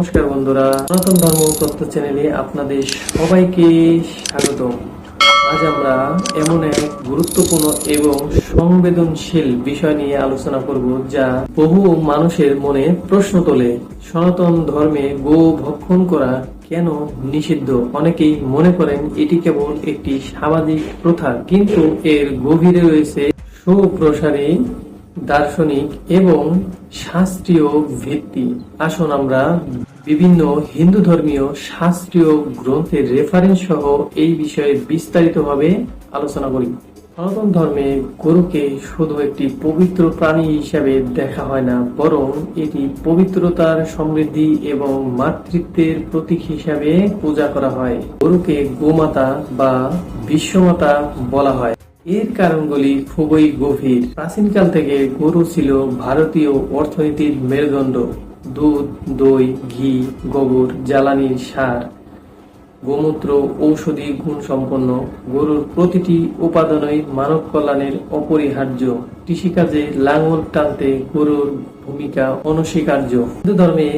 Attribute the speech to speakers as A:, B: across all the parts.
A: নমস্কার বন্ধুরা, সনাতন ধর্ম তত্ত্ব চ্যানেলে আপনাদের সবাইকে স্বাগত আজ আমরা এমন এক গুরুত্বপূর্ণ এবং সংবেদনশীল বিষয় নিয়ে আলোচনা করব যা বহু মানুষের মনে প্রশ্ন তোলে, সনাতন ধর্মে গো ভক্ষণ করা কেন নিষিদ্ধ? অনেকেই মনে করেন এটি কেবল একটি সামাজিক প্রথা, কিন্তু এর গভীরে রয়েছে সুপ্রসারী দার্শনিক এবং শাস্ত্রীয় ভিত্তি। আসুন আমরা বিভিন্ন হিন্দু ধর্মীয় শাস্ত্রীয় গ্রন্থের রেফারেন্স সহ এই বিষয়ে বিস্তারিতভাবে আলোচনা করি। সনাতন ধর্মে গরুকে শুধু একটি পবিত্র প্রাণী হিসাবে দেখা হয় না, বরং এটি পবিত্রতার সমৃদ্ধি এবং মাতৃত্বের প্রতীক হিসাবে পূজা করা হয়। গরুকে গোমাতা বা বিশ্বমাতা বলা হয়। এর কারণগুলি খুবই গভীর। প্রাচীনকাল থেকে গরু ছিল ভারতীয় অর্থনীতির মেরুদণ্ড। দুধ, দই, ঘি, গোবর, জ্বালানির সার। গোমূত্র, ঔষধি গুণ সম্পন্ন গরুর প্রতিটি উপাদানই মানব কল্যাণের অপরিহার্য। কৃষিকাজে লাঙল টানতে গরুর ভূমিকা অনস্বীকার্য। হিন্দু ধর্মে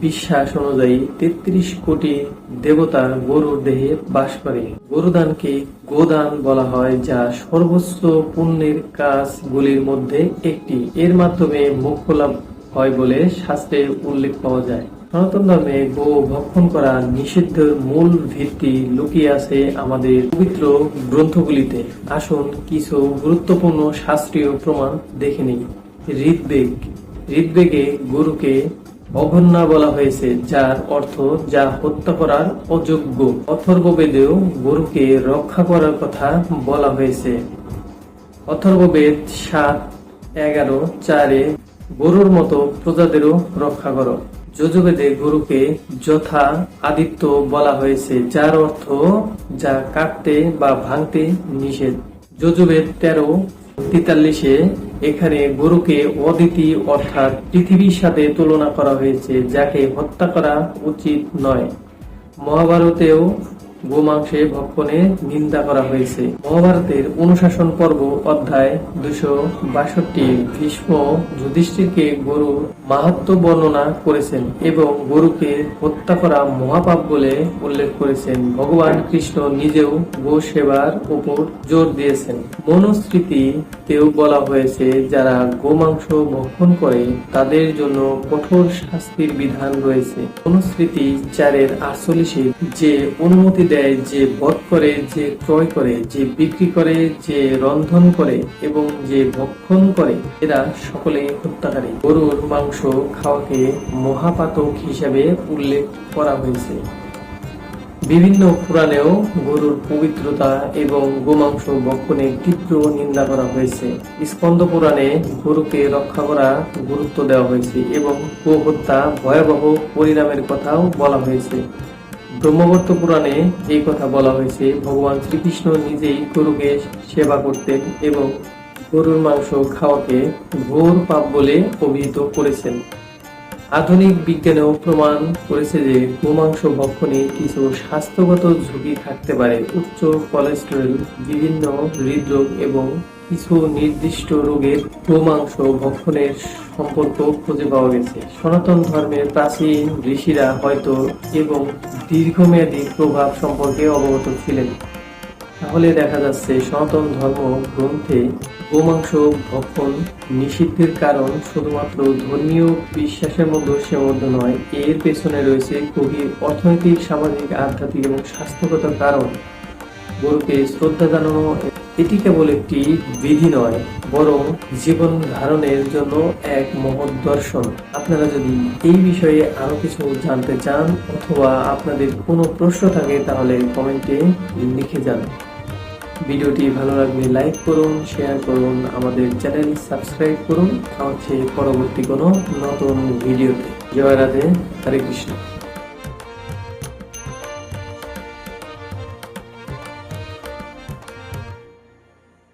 A: বিশ্বাস অনুযায়ী তেত্রিশ কোটি দেবতা গরুর দেহে বাস করে। গরুদানকে গোদান বলা হয়, যা সর্বোচ্চ পুণ্যের কাজগুলির মধ্যে একটি। এর মাধ্যমে মোক্ষ লাভ হয় বলে শাস্ত্রে উল্লেখ পাওয়া যায়। সনাতন ধর্মে গো ভক্ষণ করা নিষিদ্ধের মূল ভিত্তি লুকিয়ে আছে আমাদের পবিত্র গ্রন্থগুলিতে। আসুন কিছু গুরুত্বপূর্ণ শাস্ত্রীয় প্রমাণ দেখে নিই। ঋগ্বেগ ঋগ্বেগে গরুকে অঘন্যা বলা হয়েছে, যার অর্থ যা হত্যা করার অযোগ্য। অথর্ববেদেও গরুকে রক্ষা করার কথা বলা হয়েছে। অথর্ববেদ সাত, এগারো, চারে গরুর মতো প্রজাদেরও রক্ষা করো। যজুবেদে গুরুকে যথা আদিত্য বলা হয়েছে, যার অর্থ যা কাটতে বা ভাঙতে নিষেধ। যজুবেদ তেরো, তেতাল্লিশে এখানে গরুকে অদিতি অর্থাৎ পৃথিবীর সাথে তুলনা করা হয়েছে, যাকে হত্যা করা উচিত নয়। মহাভারতেও গোমাংসে ভক্ষণে নিন্দা করা হয়েছে। মহাভারতের অনুশাসন পর্ব অধ্যায় দুশো বাষট্টি ভীষ্ম যুধিষ্ঠিরকে গরুর মাহাত্ম বর্ণনা করেছেন এবং গরুকে হত্যা করা মহাপাপ বলে উল্লেখ করেছেন। ভগবান কৃষ্ণ নিজেও গো সেবার উপর জোর দিয়েছেন। মনুস্মৃতিতেও বলা হয়েছে, যারা গোমাংস ভক্ষণ করে, তাদের জন্য কঠোর শাস্তির বিধান রয়েছে। অনুস্মৃতি চারের আটচল্লিশে যে অনুমতি দেয় যে বধ করে, যে ক্রয় করে, যে বিক্রি করে, যে রন্ধন করে এবং যে ভক্ষণ করে, এরা সকলে হত্যাকারী। গরুর মাংস খাওয়াকে মহাপাতক হিসাবে উল্লেখ করা হয়েছে। বিভিন্ন পুরাণেও গরুর পবিত্রতা এবং গোমাংস ভক্ষণে তীব্র নিন্দা করা হয়েছে। স্কন্দ পুরাণে গরুকে রক্ষা করা গুরুত্ব দেওয়া হয়েছে এবং গো হত্যা ভয়াবহ পরিণামের কথাও বলা হয়েছে। ব্রহ্মবর্ত পুরাণে এই কথা বলা হয়েছে, ভগবান শ্রীকৃষ্ণ নিজেই গরুকে সেবা করতেন এবং গরুর মাংস খাওয়াকে ঘোর পাপ বলে অভিহিত করেছেন। আধুনিক বিজ্ঞানেও প্রমাণ করেছে যে গোমাংস ভক্ষণে কিছু স্বাস্থ্যগত ঝুঁকি থাকতে পারে। উচ্চ কোলেস্টেরল, বিভিন্ন হৃদরোগ এবং কিছু নির্দিষ্ট রোগের গোমাংস ভক্ষণের সম্পর্ক খুঁজে পাওয়া গেছে। সনাতন ধর্মের প্রাচীন ঋষিরা হয়তো এবং দীর্ঘমেয়াদী প্রভাব সম্পর্কে অবগত ছিলেন। তাহলে দেখা যাচ্ছে সনাতন ধর্ম গ্রন্থে গোমাংস ভক্ষণ নিষিদ্ধের কারণ শুধুমাত্র ধর্মীয় বিশ্বাসের মধ্যে সীমাবদ্ধ নয়, এর পেছনে রয়েছে গভীর অর্থনৈতিক, সামাজিক, আধ্যাত্মিক এবং স্বাস্থ্যগত কারণ। গরুকে শ্রদ্ধা জানানো এটি কেবল একটি বিধি নয়, বরং জীবন ধারণের জন্য এক মহৎ দর্শন। আপনারা যদি এই বিষয়ে আরও কিছু জানতে চান অথবা আপনাদের কোনো প্রশ্ন থাকে, তাহলে কমেন্টে লিখে যান। ভিডিওটি ভালো লাগলে লাইক করুন শেয়ার করুন, আমাদের চ্যানেল সাবস্ক্রাইব করুন। হচ্ছে পরবর্তী কোনো নতুন ভিডিওতে। জয় রাধে, হরে কৃষ্ণ।